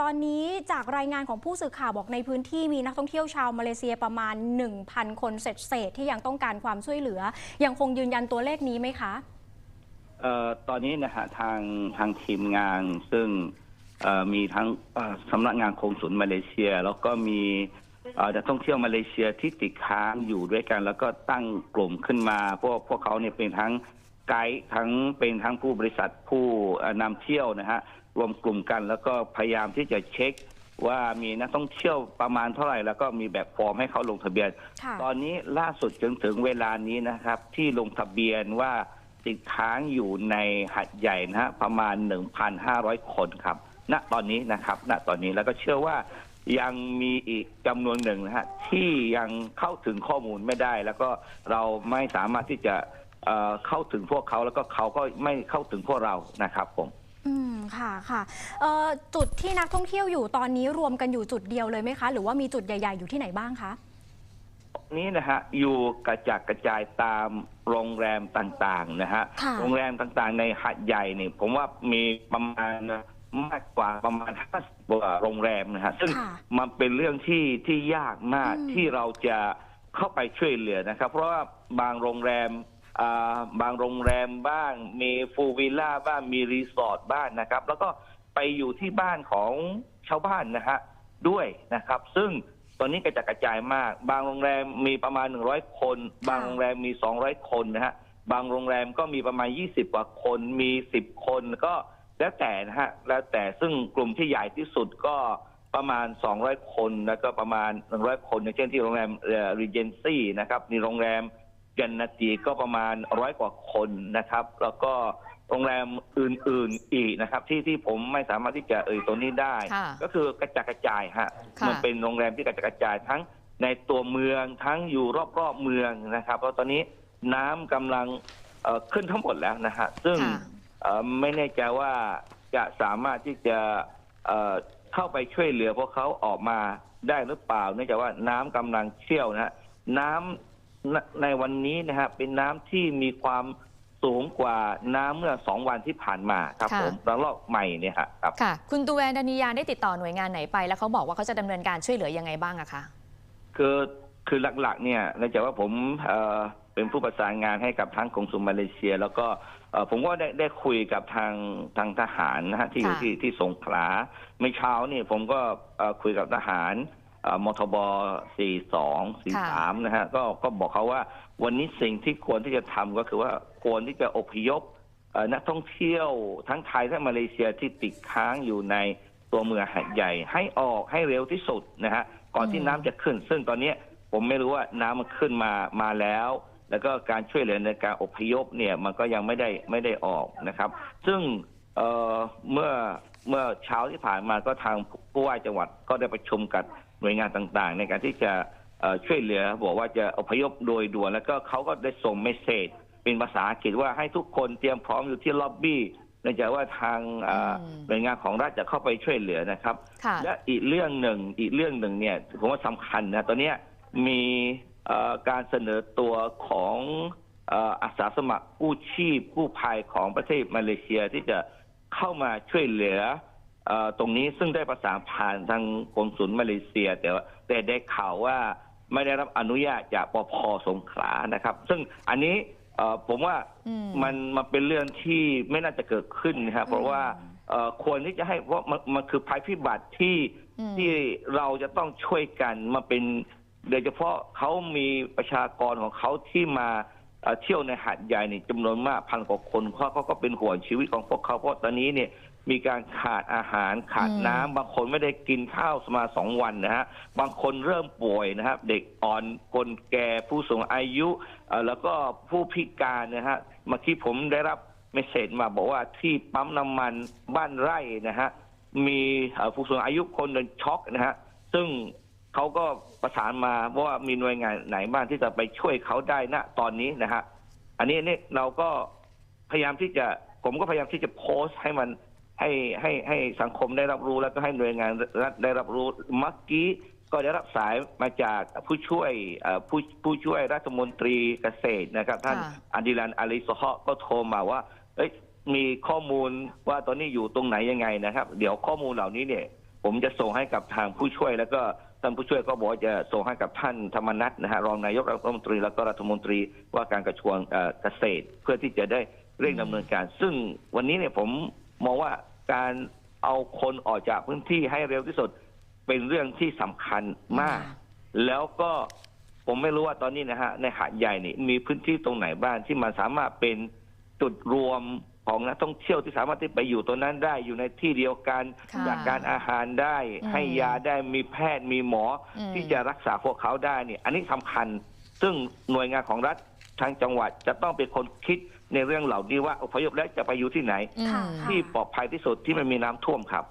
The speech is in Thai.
ตอนนี้จากรายงานของผู้สื่อข่าวบอกในพื้นที่มีนักท่องเที่ยวชาวมาเลเซียประมาณ 1,000 คนเศษเศษที่ยังต้องการความช่วยเหลือ ยังคงยืนยันตัวเลขนี้ไหมคะเอ่อตอนนี้นะฮะทางทางทีมงานซึ่งเอ่อมีทั้งเอ่อสำนักงานคงสุลมาเลเซีย แล้วก็มีเอ่อนักท่องเที่ยวมาเลเซียที่ติดค้างอยู่ด้วยกัน แล้วก็ตั้งกลุ่มขึ้นมาพวกพวกเขาเนี่ยเป็นทั้ง ไกด์ทั้งเป็นทั้งผู้บริษัทผู้เอ่อนำเที่ยวนะฮะรวมกลุ่มกันแล้วก็พยายามที่จะเช็คว่ามีนักท่องเที่ยวประมาณเท่าไหร่แล้วก็มีแบบฟอร์มให้เขาลงทะเบียนค่ะตอนนี้ล่าสุดจนถึงเวลานี้นะครับ ที่ลงทะเบียนว่าติดค้างอยู่ในหัดใหญ่นะฮะประมาณ 1,500 คนครับ ณตอนนี้นะครับ ณตอนนี้แล้วก็เชื่อว่ายังมีอีกจำนวนหนึ่งนะฮะที่ยังเข้าถึงข้อมูลไม่ได้ แล้วก็เราไม่สามารถที่จะ เอ่อเข้าถึงพวกเขาแล้วก็เขาก็ไม่เข้าถึงพวกเรานะครับผม อืมค่ะค่ะเอ่อจุดที่นักท่องเที่ยวอยู่ตอนนี้รวมกันอยู่จุดเดียวเลยไหมคะ หรือว่ามีจุดใหญ่ ๆ อยู่ที่ไหนบ้างคะ นี้นะฮะอยู่กระจัดกระจายตามโรงแรมต่างๆนะฮะค่ะ โรงแรมต่างๆ ในหัดใหญ่เนี่ยผมว่ามีประมาณมากกว่าประมาณห้าสิบกว่าโรงแรมนะฮะซึ่งค่ะมันเป็นเรื่องที่ที่ยากมากอืมที่เราจะเข้าไปช่วยเหลือนะครับ เพราะว่าบางโรงแรมอ่า บางโรงแรมบ้าง มีฟูวิลล่าบ้างมีรีสอร์ทบ้างนะครับ แล้วก็ไปอยู่ที่บ้านของชาวบ้านนะฮะด้วยนะครับ ซึ่งตอนนี้กระจัดกระจายมาก บางโรงแรมมีประมาณ 100 คน บางโรงแรมมี 200 คนนะฮะบางโรงแรมก็มีประมาณ 20 กว่าคนมี 10 คนก็แล้วแต่นะฮะแล้วแต่ซึ่งกลุ่มที่ใหญ่ที่สุดก็ประมาณ 200 คน แล้วก็ประมาณ 100 คน อย่างเช่นที่โรงแรมเรีเจนซี่นะครับมีโรงแรม เจนนาตีก็ประมาณร้อยกว่าคนนะครับ แล้วก็โรงแรมอื่น ๆอีกนะครับ ที่ที่ผมไม่สามารถที่จะเอ่ยตัวนี้ได้ ค่ะก็คือกระจัดกระจายฮะค่ะ มันเป็นโรงแรมที่กระจัดกระจายทั้งในตัวเมืองทั้งอยู่รอบๆเมืองนะครับแล้วตอนนี้น้ำกำลังเอ่อขึ้นทั้งหมดแล้วนะฮะซึ่ง ค่ะ เอ่อไม่แน่ใจว่าจะสามารถที่จะเอ่อเข้าไปช่วยเหลือพวกเขาออกมาได้หรือเปล่า เนื่องจากว่าน้ำกำลังเชี่ยวนะฮะน้ำ ในในวันนี้นะฮะเป็นน้ำที่มีความสูงกว่าน้ำเมื่อสองวันที่ผ่านมาครับค่ะ ผมระลอกใหม่เนี่ยฮะครับ ค่ะ คุณตูแวนดานิยานได้ติดต่อหน่วยงานไหนไป แล้วเขาบอกว่าเขาจะดำเนินการช่วยเหลือยังไงบ้างอะคะ คือคือหลักๆ เนี่ยเนื่องจากว่าผมเอ่อเป็นผู้ประสานงานให้กับทั้งกองสุลมาเลเซีย แล้วก็เอ่อผมก็ได้ได้คุยกับทางทางทหารนะฮะที่อยู่ค่ะ ที่ที่สงขลาไม่เช้านี่ผมก็เอ่อคุยกับทหารเอ่อ มทบ 42 43 นะฮะก็ก็บอกเขาว่าวันนี้สิ่งที่ควรที่จะทำก็คือว่าควรที่จะอพยพเอ่อนักท่องเที่ยวทั้งไทยและมาเลเซียที่ติดค้างอยู่ในตัวเมืองหัดใหญ่ให้ออกให้เร็วที่สุดนะฮะก่อนที่อืมน้ำจะขึ้น ซึ่งตอนเนี้ยผมไม่รู้ว่าน้ำมันขึ้นมามาแล้ว แล้วก็การช่วยเหลือในการอพยพเนี่ยมันก็ยังไม่ได้ไม่ได้ออกนะครับ ซึ่ง เอ่อเมื่อเมื่อเช้าที่ผ่านมาก็ทางผู้ว่าจังหวัดก็ได้ประชุมกับหน่วยงานต่างๆ ในการที่จะเอ่อช่วยเหลือบอกว่าจะอพยพโดยด่วนแล้วก็เขาก็ได้ส่งเมสเซจเป็นภาษาอังกฤษว่าให้ทุกคนเตรียมพร้อมอยู่ที่ล็อบบี้เนื่องจากว่าทางเอ่ออม หน่วยงานของรัฐจะเข้าไปช่วยเหลือนะครับ ค่ะ และอีกเรื่องหนึ่งอีกเรื่องหนึ่งเนี่ยผมว่าสำคัญนะตอนเนี้ยมีเอ่อการเสนอตัวของเอ่ออาสาสมัครกู้ชีพกู้ภัยของประเทศมาเลเซียที่จะ เข้ามาช่วยเหลือเอ่อตรงนี้ซึ่งได้ประสานผ่านทางกงสุลมาเลเซีย แต่ว่าแต่ได้ข่าวว่าไม่ได้รับอนุญาตจากปพสงขลานะครับ ซึ่งอันนี้เอ่อผมว่าอืมมันมันเป็นเรื่องที่ไม่น่าจะเกิดขึ้นนะครับเพราะว่าเอ่อควรที่จะให้เพราะมันมันคือภัยพิบัติที่อืมที่เราจะต้องช่วยกันมาเป็นโดยเฉพาะเขามีประชากรของเขาที่มา เอ่อเที่ยวในหาดใหญ่นี่จำนวนมากพันกว่าคนเพราะเขาก็เป็นห่วงชีวิตของพวกเขาเพราะตอนนี้เนี่ยมีการขาดอาหารขาดอืมน้ำบางคนไม่ได้กินข้าวมาสองวันนะฮะบางคนเริ่มป่วยนะครับ เด็กอ่อนคนแก่ผู้สูงอายุเอ่อแล้วก็ผู้พิการนะฮะเมื่อกี้ผมได้รับเมสเซจมาบอกว่าที่ปั๊มน้ำมันบ้านไร่นะฮะมีเอ่อผู้สูงอายุคนหนึ่งช็อกนะฮะซึ่ง เขาก็ประสานมาว่ามีหน่วยงานไหนบ้างที่จะไปช่วยเขาได้ณตอนนี้นะฮะอันนี้นี่เราก็พยายามที่จะผมก็พยายามที่จะโพสต์ให้มันให้ให้ให้สังคมได้รับรู้แล้วก็ให้หน่วยงานรัฐได้รับรู้เมื่อกี้ก็ได้รับสายมาจากผู้ช่วยเอ่อผู้ผู้ช่วยรัฐมนตรีเกษตรนะครับ ท่านค่ะอันดิลันอาลิสฮะก็โทรมาว่า เอ้ยมีข้อมูลว่าตอนนี้อยู่ตรงไหนยังไงนะครับ เดี๋ยวข้อมูลเหล่านี้เนี่ย ผมจะส่งให้กับทางผู้ช่วยแล้วก็ ท่านผู้ช่วยก็บอกว่าจะส่งให้กับท่านธรรมนัฐนะฮะรองนายกรัฐมนตรีแล้วก็รัฐมนตรีว่าการกระทรวงเอ่อเกษตร เพื่อที่จะได้เร่งดำเนินการ ซึ่งวันนี้เนี่ยผมมองว่าการเอาคนออกจากพื้นที่ให้เร็วที่สุดเป็นเรื่องที่สำคัญมากค่ะแล้วก็ผมไม่รู้ว่าตอนนี้นะฮะในหาดใหญ่นี่มีพื้นที่ตรงไหนบ้างที่มันสามารถเป็นจุดรวม ของนักท่องเที่ยวที่สามารถที่ไปอยู่ตรงนั้นได้อยู่ในที่เดียวกันค่ะจากการอาหารได้อืมให้ยาได้มีแพทย์มีหมออม ที่จะรักษาพวกเขาได้เนี่ย อันนี้สำคัญ ซึ่งหน่วยงานของรัฐทางจังหวัดจะต้องเป็นคนคิดในเรื่องเหล่านี้ว่าอพยพแล้วจะไปอยู่ที่ไหน อืม ค่ะ ที่ปลอดภัยที่สุดที่ไม่มีน้ำท่วมครับ